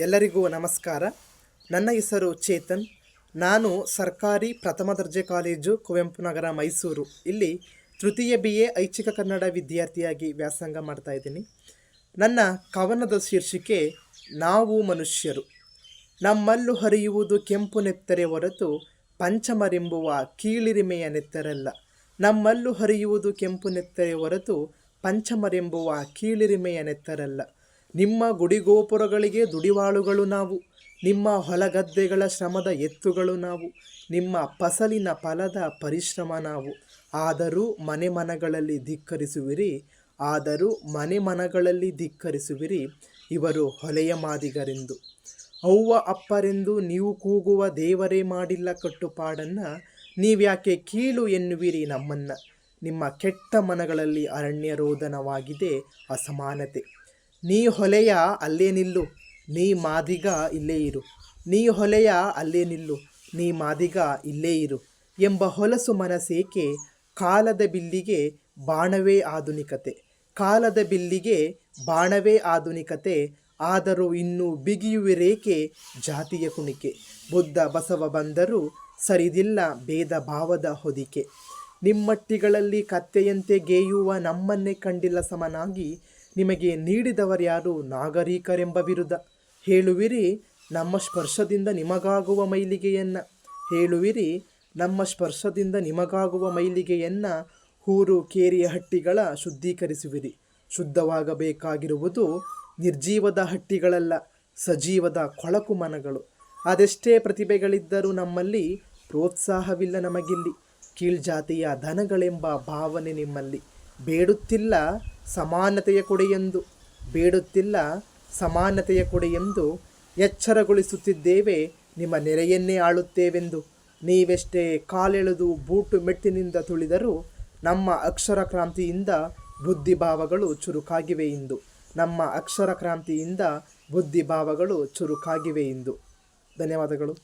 ಎಲ್ಲರಿಗೂ ನಮಸ್ಕಾರ. ನನ್ನ ಹೆಸರು ಚೇತನ್. ನಾನು ಸರ್ಕಾರಿ ಪ್ರಥಮ ದರ್ಜೆ ಕಾಲೇಜು ಕುವೆಂಪು ನಗರ, ಮೈಸೂರು. ಇಲ್ಲಿ ತೃತೀಯ ಬಿ ಎ ಐಚ್ಛಿಕ ಕನ್ನಡ ವಿದ್ಯಾರ್ಥಿಯಾಗಿ ವ್ಯಾಸಂಗ ಮಾಡ್ತಾ ಇದ್ದೀನಿ. ನನ್ನ ಕವನದ ಶೀರ್ಷಿಕೆ, ನಾವು ಮನುಷ್ಯರು. ನಮ್ಮಲ್ಲೂ ಹರಿಯುವುದು ಕೆಂಪು ನೆತ್ತರೆ ಹೊರತು ಪಂಚಮರೆಂಬುವ ಕೀಳಿರಿಮೆಯ ನೆತ್ತರಲ್ಲ. ನಮ್ಮಲ್ಲೂ ಹರಿಯುವುದು ಕೆಂಪು ನೆತ್ತರೆ ಹೊರತು ಪಂಚಮರೆಂಬುವ ಕೀಳಿರಿಮೆಯ ನೆತ್ತರಲ್ಲ. ನಿಮ್ಮ ಗುಡಿಗೋಪುರಗಳಿಗೆ ದುಡಿವಾಳುಗಳು ನಾವು, ನಿಮ್ಮ ಹೊಲಗದ್ದೆಗಳ ಶ್ರಮದ ಎತ್ತುಗಳು ನಾವು, ನಿಮ್ಮ ಫಸಲಿನ ಫಲದ ಪರಿಶ್ರಮ ನಾವು. ಆದರೂ ಮನೆ ಮನಗಳಲ್ಲಿ ಧಿಕ್ಕರಿಸುವಿರಿ, ಆದರೂ ಮನೆ ಮನಗಳಲ್ಲಿ ಧಿಕ್ಕರಿಸುವಿರಿ ಇವರು ಹೊಲೆಯ ಮಾದಿಗರೆಂದು. ಅವ್ವ ಅಪ್ಪರೆಂದು ನೀವು ಕೂಗುವ ದೇವರೇ ಮಾಡಿಲ್ಲ ಕಟ್ಟುಪಾಡನ್ನು, ನೀವ್ಯಾಕೆ ಕೀಳು ಎನ್ನುವಿರಿ ನಮ್ಮನ್ನು. ನಿಮ್ಮ ಕೆಟ್ಟ ಮನಗಳಲ್ಲಿ ಅರಣ್ಯ ರೋದನವಾಗಿದೆ ಅಸಮಾನತೆ. ನೀ ಹೊಲೆಯ ಅಲ್ಲೇ ನಿಲ್ಲು, ನೀ ಮಾದಿಗ ಇಲ್ಲೇ ಇರು. ನೀ ಹೊಲೆಯ ಅಲ್ಲೇ ನಿಲ್ಲು, ನೀ ಮಾದಿಗ ಇಲ್ಲೇ ಇರು ಎಂಬ ಹೊಲಸು ಮನಸ್ಸೇಕೆ ಕಾಲದ ಬಿಲ್ಲಿಗೆ ಬಾಣವೇ ಆಧುನಿಕತೆ. ಕಾಲದ ಬಿಲ್ಲಿಗೆ ಬಾಣವೇ ಆಧುನಿಕತೆ, ಆದರೂ ಇನ್ನೂ ಬಿಗಿಯುವಿರೇಕೆ ಜಾತಿಯ ಕುಣಿಕೆ. ಬುದ್ಧ ಬಸವ ಬಂದರೂ ಸರಿದಿಲ್ಲ ಭೇದ ಭಾವದ ಹೊದಿಕೆ. ನಿಮ್ಮಟ್ಟಿಗಳಲ್ಲಿ ಕತ್ತೆಯಂತೆ ಗೇಯುವ ನಮ್ಮನ್ನೇ ಕಂಡಿಲ್ಲ ಸಮನಾಗಿ ನಿಮಗೆ ನೀಡಿದವರ್ಯಾರು ನಾಗರಿಕರೆಂಬ ವಿರುದ್ಧ. ಹೇಳುವಿರಿ, ನಮ್ಮ ಸ್ಪರ್ಶದಿಂದ ನಿಮಗಾಗುವ ಮೈಲಿಗೆಯನ್ನ. ಹೇಳುವಿರಿ, ನಮ್ಮ ಸ್ಪರ್ಶದಿಂದ ನಿಮಗಾಗುವ ಮೈಲಿಗೆಯನ್ನು ಹೂರು ಕೇರಿಯ ಹಟ್ಟಿಗಳ ಶುದ್ಧೀಕರಿಸುವಿರಿ. ಶುದ್ಧವಾಗಬೇಕಾಗಿರುವುದು ನಿರ್ಜೀವದ ಹಟ್ಟಿಗಳಲ್ಲ, ಸಜೀವದ ಕೊಳಕು ಮನಗಳು. ಅದೆಷ್ಟೇ ಪ್ರತಿಭೆಗಳಿದ್ದರೂ ನಮ್ಮಲ್ಲಿ ಪ್ರೋತ್ಸಾಹವಿಲ್ಲ ನಮಗಿಲ್ಲಿ. ಕೀಳ್ಜಾತಿಯ ಧನಗಳೆಂಬ ಭಾವನೆ ನಿಮ್ಮಲ್ಲಿ. ಬೇಡುತ್ತಿಲ್ಲ ಸಮಾನತೆಯ ಕೊಡೆಯೆಂದು. ಬೇಡುತ್ತಿಲ್ಲ ಸಮಾನತೆಯ ಕೊಡೆಯೆಂದು ಎಚ್ಚರಗೊಳಿಸುತ್ತಿದ್ದೇವೆ. ನಿಮ್ಮ ನೆರೆಯನ್ನೇ ಆಳುತ್ತೇವೆಂದು. ನೀವೆಷ್ಟೇ ಕಾಲೆಳೆದು ಬೂಟು ಮೆಟ್ಟಿನಿಂದ ತುಳಿದರೂ ನಮ್ಮ ಅಕ್ಷರ ಕ್ರಾಂತಿಯಿಂದ ಬುದ್ಧಿಭಾವಗಳು ಚುರುಕಾಗಿವೆ ಎಂದು ನಮ್ಮ ಅಕ್ಷರ ಕ್ರಾಂತಿಯಿಂದ ಬುದ್ಧಿಭಾವಗಳು ಚುರುಕಾಗಿವೆ ಎಂದು ಧನ್ಯವಾದಗಳು.